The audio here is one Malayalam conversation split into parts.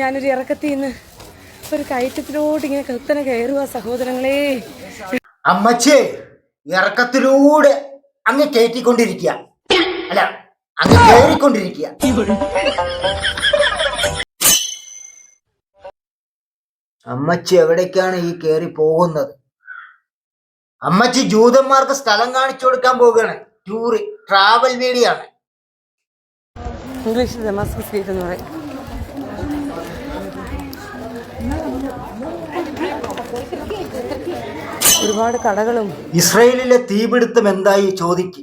ഞാനൊരു ഇറക്കത്തിൽ നിന്ന് ഒരു കയറ്റത്തിലോട്ട് ഇങ്ങനെ കൃത്തനെ കയറുക സഹോദരങ്ങളെ. അമ്മച്ചേ ഇറക്കത്തിലൂടെ അങ്ങ് കയറ്റിക്കൊണ്ടിരിക്കുക അല്ല അങ്ങ് കയറിക്കൊണ്ടിരിക്കുക അമ്മച്ചി എവിടേക്കാണ് ഈ കയറി പോകുന്നത്? അമ്മച്ചി ജൂതന്മാർക്ക് സ്ഥലം കാണിച്ചു കൊടുക്കാൻ പോവുകയാണ്. ടൂറ് ട്രാവൽ വീഡിയോ ആണ്. ഇംഗ്ലീഷിൽ ഡെമാസ്കസ് ഗേറ്റ് എന്ന് പറയും. ഒരുപാട് കടകളും. ഇസ്രയേലിലെ തീപിടുത്തം എന്തായി? ചോദിക്ക്.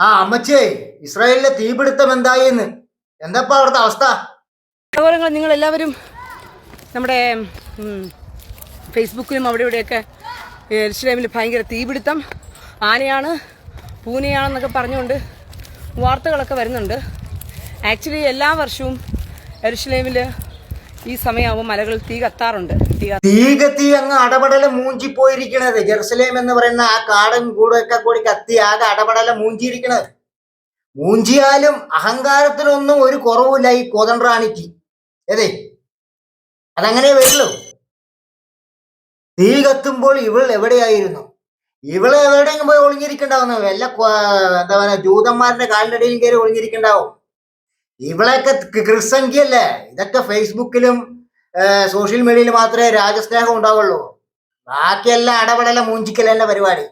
ആ അമ്മച്ചേ ഇസ്രായേലിലെ തീപിടുത്തം എന്തായി എന്ന്? എന്താ അവിടുത്തെ അവസ്ഥ? സഹോദരങ്ങൾ നിങ്ങൾ എല്ലാവരും നമ്മുടെ ഫേസ്ബുക്കിലും അവിടെ ഇവിടെയൊക്കെ ഇൻസ്റ്റഗ്രാമിൽ ഭയങ്കര തീപിടുത്തം. ആനയാണ് പൂനെയാണെന്നൊക്കെ പറഞ്ഞുകൊണ്ട് വാർത്തകളൊക്കെ വരുന്നുണ്ട്. ആക്ച്വലി എല്ലാ വർഷവും എരുഷലേമിൽ ഈ സമയമാകുമ്പോൾ മലകൾ തീ കത്താറുണ്ട്. തീ കത്ത- അങ്ങ് അടപടല മൂഞ്ചി പോയിരിക്കണത് ജെറുസലേം എന്ന് പറയുന്ന ആ കാടും കൂടൊക്കെ കൂടി കത്തി ആകെ അടപടല മൂഞ്ചിയിരിക്കണത്. മൂഞ്ചിയാലും അഹങ്കാരത്തിനൊന്നും ഒരു കുറവില്ല ഈ കോതണ്ട്രാണിക്ക് ഏതേ അതങ്ങനെ വരുള്ളൂ. തീ കത്തുമ്പോൾ ഇവൾ എവിടെയായിരുന്നു? ഇവളെ എവിടെയെങ്കിലും പോയി ഒളിഞ്ഞിരിക്കണ്ടാവുന്ന? വല്ല എന്താ പറയുക ജൂതന്മാരുടെ കാലിനടിയിൽ കയറി ഒളിഞ്ഞിരിക്കണ്ടാവും. ഇവളൊക്കെ ക്രിസ്സംഖ്യല്ലേ ഇതൊക്കെ ഫേസ്ബുക്കിലും സോഷ്യൽ മീഡിയയിൽ മാത്രമേ രാജസ്നേഹം ഉണ്ടാവുള്ളൂ. ബാക്കിയെല്ലാം അടപടല മൂഞ്ചിക്കലല്ല പരിപാടി.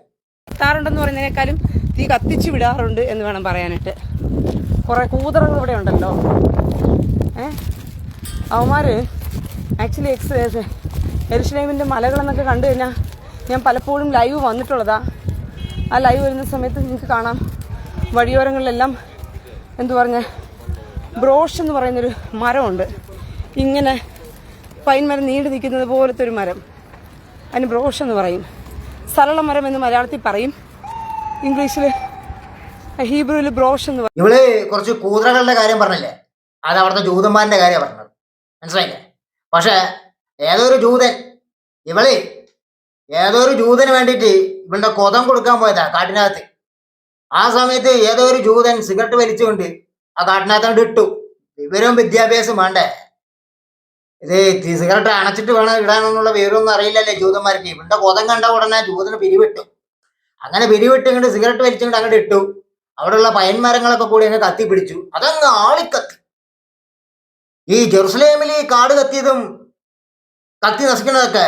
കത്താറുണ്ടെന്ന് പറയുന്നതിനേക്കാളും തീ കത്തിച്ചു വിടാറുണ്ട് എന്ന് വേണം പറയാനായിട്ട്. കുറെ കൂതറകൾ ഇവിടെ ഉണ്ടല്ലോ. ഏ? അവന്മാർ ആക്ച്വലി എക്സ് എരുഷലേമിന്റെ മലകളെന്നൊക്കെ കണ്ടു കഴിഞ്ഞാൽ ഞാൻ പലപ്പോഴും ലൈവ് വന്നിട്ടുള്ളതാ. ആ ലൈവ് വരുന്ന സമയത്ത് നിങ്ങൾക്ക് കാണാം. വഴിയോരങ്ങളിലെല്ലാം എന്തു പറഞ്ഞ ബ്രോഷ് എന്ന് പറയുന്നൊരു മരമുണ്ട്. ഇങ്ങനെ പൈൻ മരം നീണ്ടു നിൽക്കുന്നത് പോലത്തെ ഒരു മരം. അതിന് ബ്രോഷ് എന്ന് പറയും. സരള മരം എന്ന് മലയാളത്തിൽ പറയും. ഇംഗ്ലീഷിൽ ഹീബ്രുവിൽ ബ്രോഷ് എന്ന് പറയും. ഇവൾ കുറച്ച് കൂതറകളുടെ കാര്യം പറഞ്ഞില്ലേ? അത് അവിടുത്തെ ജൂതന്മാരുടെ കാര്യം പറഞ്ഞത്. മനസ്സിലായില്ലേ? പക്ഷെ ഏതൊരു ജൂതൻ ഇവൾ ഏതൊരു ജൂതന് വേണ്ടിയിട്ട് ഇവളുടെ കൊതം കൊടുക്കാൻ പോയതാ കാട്ടിനകത്ത്. ആ സമയത്ത് ഏതൊരു ജൂതൻ സിഗരറ്റ് വലിച്ചുകൊണ്ട് ആ കാട്ടിനകത്തോണ്ട് ഇട്ടു. വിവരവും വിദ്യാഭ്യാസം വേണ്ടേ? ഇത് സിഗരറ്റ് അണച്ചിട്ട് വേണം ഇടാനെന്നുള്ള വിവരമൊന്നും അറിയില്ലല്ലേ ജൂതന്മാർക്ക്. ഇവിടെ കൊതം കണ്ട ഉടനെ ജൂതന് പിരിവിട്ടു. അങ്ങനെ പിരിവിട്ട് ഇങ്ങോട്ട് സിഗരറ്റ് വലിച്ചുകൊണ്ട് അങ്ങോട്ട് ഇട്ടു. അവിടെയുള്ള പയൻമരങ്ങളൊക്കെ കൂടി അങ്ങ് കത്തി പിടിച്ചു. അതങ്ങ് ആളിക്കത്തി. ഈ ജെറുസലേമിൽ ഈ കാട് കത്തിയതും കത്തി നശിക്കുന്നതൊക്കെ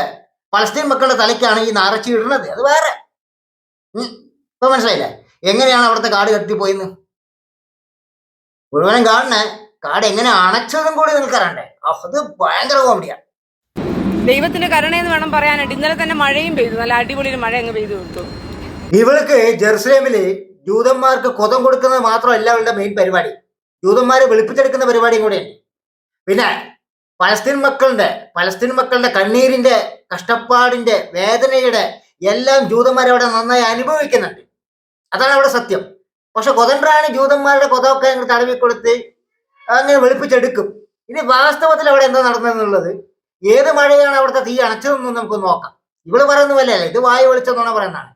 പലസ്തീൻ മക്കളുടെ തലയ്ക്കാണ് ഈ നാറച്ചി ഇടുന്നത്. അത് വേറെ. ഇപ്പൊ മനസ്സിലായില്ലേ? എങ്ങനെയാണ് അവിടുത്തെ കാട് കത്തിപ്പോയിന്ന്? മുഴുവനും കാണണേ കാട് എങ്ങനെ അണച്ചതും കൂടി നിൽക്കാറണ്ടേ അത് ഭയങ്കര കോമഡിയാണ് ദൈവത്തിന്റെ കരുണയെന്ന് വേണം പറയാനായിട്ട് ഇന്നലെ തന്നെ മഴയും പെയ്തു. നല്ല അടിപൊളി മഴ അങ്ങ് പെയ്തു കൊടുത്തു ഇവൾക്ക് ജെറുസലേമിൽ ജൂതന്മാർക്ക് കൊതം കൊടുക്കുന്നത് മാത്രമല്ല അവളുടെ മെയിൻ പരിപാടി. ജൂതന്മാരെ വെളുപ്പിച്ചെടുക്കുന്ന പരിപാടിയും കൂടെയുണ്ട് പിന്നെ പലസ്തീൻ മക്കളുടെ പലസ്തീൻ മക്കളുടെ കണ്ണീരിന്റെ കഷ്ടപ്പാടിന്റെ വേദനയുടെ എല്ലാം ജൂതന്മാരവിടെ നന്നായി അനുഭവിക്കുന്നുണ്ട്. അതാണ് അവിടെ സത്യം. പക്ഷെ കൊതൻറാണി ജൂതന്മാരുടെ കൊതമൊക്കെ അങ്ങ് തടവി കൊടുത്ത് അങ്ങനെ വെളുപ്പിച്ചെടുക്കും. ഇനി വാസ്തവത്തിൽ അവിടെ എന്താ നടന്നതെന്നുള്ളത്? ഏത് മഴയാണ് അവിടുത്തെ തീ അണച്ചതെന്നും നമുക്ക് നോക്കാം. ഇവൾ പറയുന്ന ഇത് വായു വെളിച്ചെന്നാണ് പറയുന്നതാണ്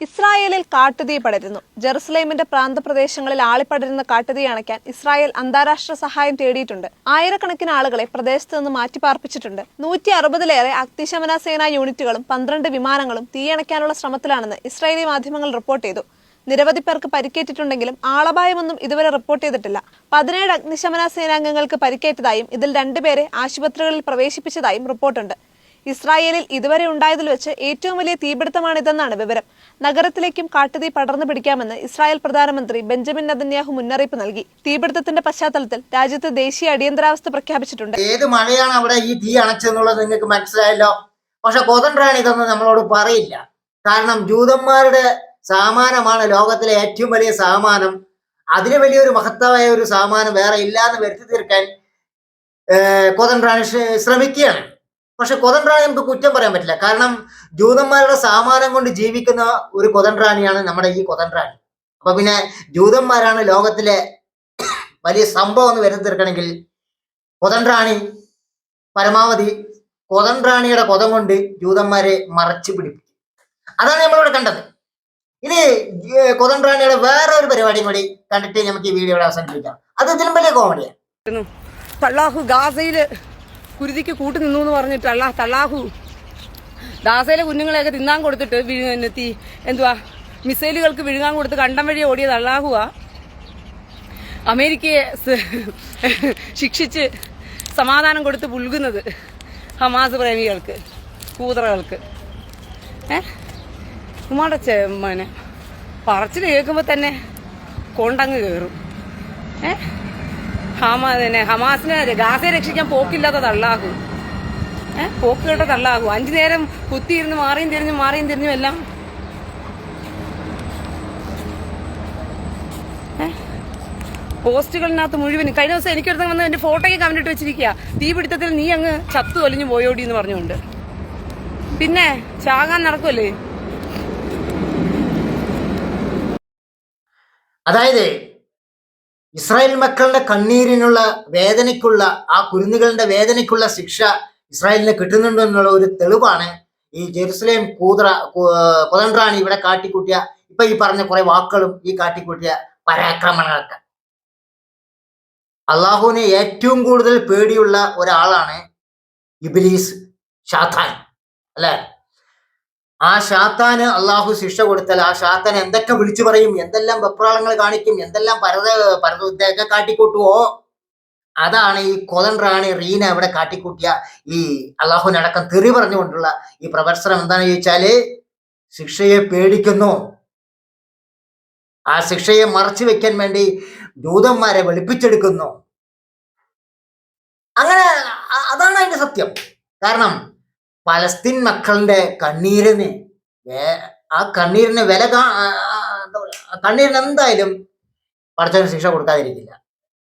ഇസ്രായേലിൽ കാട്ടുതീ പടരുന്നു. ജെറുസലേമിന്റെ പ്രാന്തപ്രദേശങ്ങളിൽ ആളിപ്പടരുന്ന കാട്ടുതീ അണയ്ക്കാൻ ഇസ്രായേൽ അന്താരാഷ്ട്ര സഹായം തേടിയിട്ടുണ്ട്. ആയിരക്കണക്കിന് ആളുകളെ പ്രദേശത്ത് നിന്ന് മാറ്റിപ്പാർപ്പിച്ചിട്ടുണ്ട്. നൂറ്റി അറുപതിലേറെ അഗ്നിശമന സേനാ യൂണിറ്റുകളും പന്ത്രണ്ട് വിമാനങ്ങളും തീയണയ്ക്കാനുള്ള ശ്രമത്തിലാണെന്ന് ഇസ്രായേലി മാധ്യമങ്ങൾ റിപ്പോർട്ട് ചെയ്തു. നിരവധി പേർക്ക് പരിക്കേറ്റിട്ടുണ്ടെങ്കിലും ആളപായമൊന്നും ഇതുവരെ റിപ്പോർട്ട് ചെയ്തിട്ടില്ല. പതിനേഴ് അഗ്നിശമന സേനാംഗങ്ങൾക്ക് പരിക്കേറ്റതായും ഇതിൽ രണ്ടുപേരെ ആശുപത്രികളിൽ പ്രവേശിപ്പിച്ചതായും റിപ്പോർട്ടുണ്ട്. ഇസ്രായേലിൽ ഇതുവരെ ഉണ്ടായതിൽ വെച്ച് ഏറ്റവും വലിയ തീപിടുത്തമാണിതെന്നാണ് വിവരം. നഗരത്തിലേക്കും കാട്ടുതീ പടർന്നു പിടിക്കാമെന്ന് ഇസ്രായേൽ പ്രധാനമന്ത്രി ബെഞ്ചമിൻ നദന്യാഹു മുന്നറിയിപ്പ് നൽകി. തീപിടുത്തത്തിന്റെ പശ്ചാത്തലത്തിൽ രാജ്യത്ത് ദേശീയ അടിയന്തരാവസ്ഥ പ്രഖ്യാപിച്ചിട്ടുണ്ട്. ഏത് മഴയാണ് അവിടെ ഈ തീ അണച്ചെന്നുള്ളത് നിങ്ങൾക്ക് മനസ്സിലായല്ലോ. പക്ഷെ കോതണ്ടാണ് ഇതൊന്നും നമ്മളോട് പറയില്ല. കാരണം ജൂതന്മാരുടെ സാമാനമാണ് ലോകത്തിലെ ഏറ്റവും വലിയ സാമാനം. അതിന് വലിയൊരു മഹത്തായ ഒരു സാമാനം വേറെ ഇല്ലാന്ന് വരുത്തി തീർക്കാൻ കോതൻറാണി ശ്രമിക്കുകയാണ്. പക്ഷെ കൊതൻറാണി നമുക്ക് കുറ്റം പറയാൻ പറ്റില്ല. കാരണം ജൂതന്മാരുടെ സാമാനം കൊണ്ട് ജീവിക്കുന്ന ഒരു കൊതൻറാണിയാണ് നമ്മുടെ ഈ കൊതൻറാണി അപ്പൊ പിന്നെ ജൂതന്മാരാണ് ലോകത്തിലെ വലിയ സംഭവം എന്ന് വരുത്തി തീർക്കണമെങ്കിൽ കൊതൻറാണി പരമാവധി കൊതൻറാണിയുടെ കൊതം കൊണ്ട് ജൂതന്മാരെ മറച്ചു പിടിപ്പിക്കും. അതാണ് നമ്മളിവിടെ കണ്ടത്. ഇനി ഏർ കൊതൻറാണിയുടെ വേറെ ഒരു പരിപാടിയും കൂടി കണ്ടിട്ട് നമുക്ക് ഈ വീഡിയോ അവസാനിപ്പിക്കാം. അത് ഇതിലും വലിയ കോമഡിയാണ് തള്ളാഹു ഗാസയിൽ കുരുതിക്ക് കൂട്ടു നിന്നു എന്ന് പറഞ്ഞിട്ട് അള്ളാഹ് തള്ളാഹു. ഗാസയിലെ കുഞ്ഞുങ്ങളെയൊക്കെ തിന്നാൻ കൊടുത്തിട്ട് വിഴുങ്ങി എന്തുവാ മിസൈലുകൾക്ക് വിഴുങ്ങാൻ കൊടുത്ത് കണ്ടം വഴി ഓടിയത് അള്ളാഹുവാ അമേരിക്കയെ ശിക്ഷിച്ച് സമാധാനം കൊടുത്ത് പുൽകുന്നത് ഹമാസ് പ്രേമികൾക്ക് കൂതറകൾക്ക്. ഏ? ഉമ്മാടെ ചെ പറച്ചിൽ കേൾക്കുമ്പോൾ തന്നെ കൊണ്ടങ്ങ് കയറും ഏ? ഹമാ തന്നെ ഹമാസിനെ ഗാസയെ രക്ഷിക്കാൻ പോക്കില്ലാത്ത തള്ളാഹു ഏ? പോക്ക് കേട്ട തള്ളാകും അഞ്ചു നേരം കുത്തിയിരുന്ന് മാറിയും തിരിഞ്ഞും മാറിയും തിരിഞ്ഞും എല്ലാം. പോസ്റ്റുകളിനകത്ത് മുഴുവൻ കഴിഞ്ഞ ദിവസം എനിക്കൊരുത്തം വന്ന് എന്റെ ഫോട്ടോയ്ക്ക് കമന്റ് ഇട്ട് വെച്ചിരിക്കുക തീപിടുത്തത്തിൽ നീ അങ്ങ് ചത്തു ഒലിഞ്ഞു പോയോടി എന്ന് പറഞ്ഞുകൊണ്ട്. പിന്നെ ചാകാൻ നടക്കുമല്ലേ അതായത് ഇസ്രായേൽ മക്കളുടെ കണ്ണീരിനുള്ള വേദനയ്ക്കുള്ള ആ കുരുന്നുകളുടെ വേദനയ്ക്കുള്ള ശിക്ഷ ഇസ്രായേലിന് കിട്ടുന്നുണ്ട് എന്നുള്ള ഒരു തെളിവാണ് ഈ ജെറുസലേം കൂതറ കുതന്ത്രാണ് ഇവിടെ കാട്ടിക്കൂട്ടിയ ഇപ്പൊ ഈ പറഞ്ഞ കുറെ വാക്കുകളും ഈ കാട്ടിക്കൂട്ടിയ പരാക്രമണങ്ങളൊക്കെ. അള്ളാഹുവിനെ ഏറ്റവും കൂടുതൽ പേടിയുള്ള ഒരാളാണ് ഇബിലീസ് ഷാഥാൻ അല്ലെ? ആ ഷാത്താന് അള്ളാഹു ശിക്ഷ കൊടുത്താൽ ആ ഷാത്താൻ എന്തൊക്കെ വിളിച്ചു പറയും എന്തെല്ലാം വെപ്രാളങ്ങൾ കാണിക്കും എന്തെല്ലാം പരത പരതൊക്കെ കാട്ടിക്കൂട്ടുവോ? അതാണ് ഈ കൊതൻ റാണി റീന ഇവിടെ കാട്ടിക്കൂട്ടിയ ഈ അള്ളാഹുവിനടക്കം തെറി പറഞ്ഞുകൊണ്ടുള്ള ഈ പ്രവർത്തനം. എന്താണെന്ന് ചോദിച്ചാൽ ശിക്ഷയെ പേടിക്കുന്നു. ആ ശിക്ഷയെ മറച്ചു വെക്കാൻ വേണ്ടി ദൂതന്മാരെ വെളുപ്പിച്ചെടുക്കുന്നു. അങ്ങനെ അതാണ് അതിന്റെ സത്യം. കാരണം പലസ്തീൻ മക്കളുടെ കണ്ണീരിന് ആ കണ്ണീരിന് വില കണ്ണീരിന് എന്തായാലും പഠിച്ചവന് ശിക്ഷ കൊടുക്കാതിരിക്കില്ല.